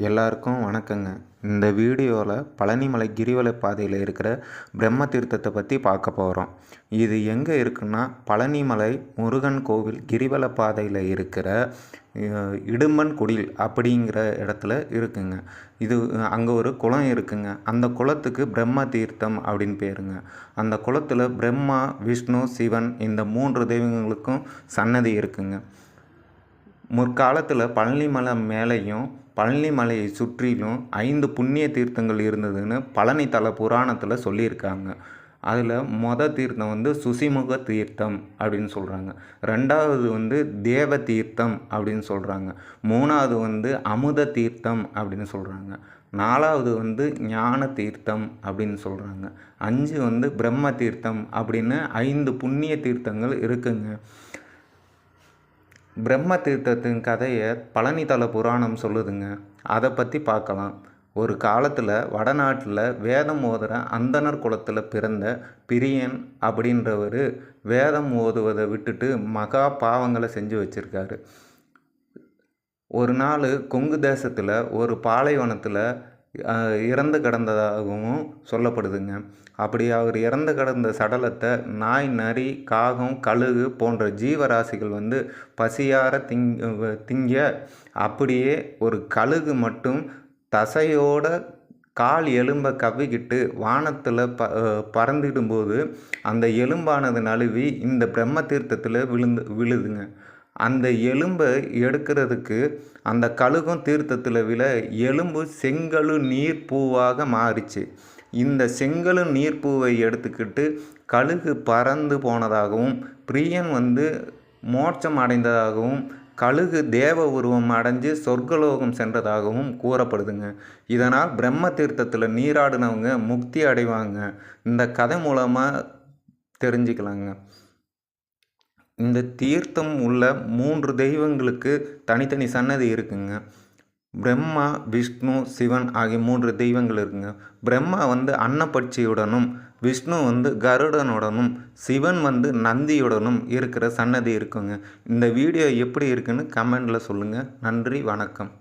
எல்லாருக்கும் வணக்கங்க. இந்த வீடியோவில் பழனிமலை கிரிவல பாதையில் இருக்கிற பிரம்ம தீர்த்தத்தை பற்றி பார்க்க போகிறோம் இது எங்கே இருக்குன்னா பழனிமலை முருகன் கோவில் கிரிவல பாதையில் இருக்கிற இடும்பன் குடில் அப்படிங்கிற இடத்துல இருக்குங்க. இது அங்கே ஒரு குளம் இருக்குங்க. அந்த குளத்துக்கு பிரம்ம தீர்த்தம் அப்படின்னு பேருங்க. அந்த குளத்தில் பிரம்மா விஷ்ணு சிவன் இந்த மூன்று தெய்வங்களுக்கும் சன்னதி இருக்குங்க. முற்காலத்தில் பழனிமலை மேலேயும் பழனி மலையை சுற்றிலும் ஐந்து புண்ணிய தீர்த்தங்கள் இருந்ததுன்னு பழனி தல புராணத்தில் சொல்லியிருக்காங்க. அதில் மொத தீர்த்தம் வந்து சுசிமுக தீர்த்தம் அப்படின்னு சொல்கிறாங்க ரெண்டாவது வந்து தேவ தீர்த்தம் அப்படின்னு சொல்கிறாங்க மூணாவது வந்து அமுத தீர்த்தம் அப்படின்னு சொல்கிறாங்க நாலாவது வந்து ஞான தீர்த்தம் அப்படின்னு சொல்கிறாங்க அஞ்சு வந்து பிரம்ம தீர்த்தம் அப்படின்னு ஐந்து புண்ணிய தீர்த்தங்கள் இருக்குங்க. பிரம்ம தீர்த்தத்தின் கதையை பழனித்தல புராணம் சொல்லுதுங்க. அதை பற்றி பார்க்கலாம் ஒரு காலத்தில் வடநாட்டில் வேதம் ஓதுகிற அந்தனர் குலத்தில் பிறந்த பிரியன் அப்படின்றவர் வேதம் ஓதுவதை விட்டுட்டு மகா பாவங்களை செஞ்சு வச்சுருக்காரு. ஒரு நாள் கொங்கு தேசத்தில் ஒரு பாலைவனத்தில் இறந்து கிடந்ததாகவும் சொல்லப்படுதுங்க. அப்படி அவர் இறந்து கிடந்த சடலத்தை நாய் நரி காகம் கழுகு போன்ற ஜீவராசிகள் வந்து பசியார திங் திங்க அப்படியே ஒரு கழுகு மட்டும் தசையோட கால் எலும்பை கவ்விக்கிட்டு வானத்தில் ப பறந்துடும்போது அந்த எலும்பானது நழுவி இந்த பிரம்ம தீர்த்தத்தில் விழுந்து விழுதுங்க. அந்த எலும்பை எடுக்கிறதுக்கு அந்த கழுகும் தீர்த்தத்தில் விழ எலும்பு செங்கழு நீர்ப்பூவாக மாறிச்சு. இந்த செங்கழு நீர்ப்பூவை எடுத்துக்கிட்டு கழுகு பறந்து போனதாகவும் பிரியன் வந்து மோட்சம் அடைந்ததாகவும் கழுகு தேவ உருவம் அடைஞ்சு சொர்க்கலோகம் சென்றதாகவும் கூறப்படுதுங்க. இதனால் பிரம்ம தீர்த்தத்தில் நீராடினவங்க முக்தி அடைவாங்க. இந்த கதை மூலமாக தெரிஞ்சுக்கலாங்க. இந்த தீர்த்தம் உள்ள மூன்று தெய்வங்களுக்கு தனித்தனி சன்னதி இருக்குங்க. பிரம்மா விஷ்ணு சிவன் ஆகிய மூன்று தெய்வங்கள் இருக்குங்க. பிரம்மா வந்து அன்னப்பட்சியுடனும் விஷ்ணு வந்து கருடனுடனும் சிவன் வந்து நந்தியுடனும் இருக்கிற சன்னதி இருக்குங்க. இந்த வீடியோ எப்படி இருக்குன்னு கமெண்டில் சொல்லுங்கள் நன்றி வணக்கம்.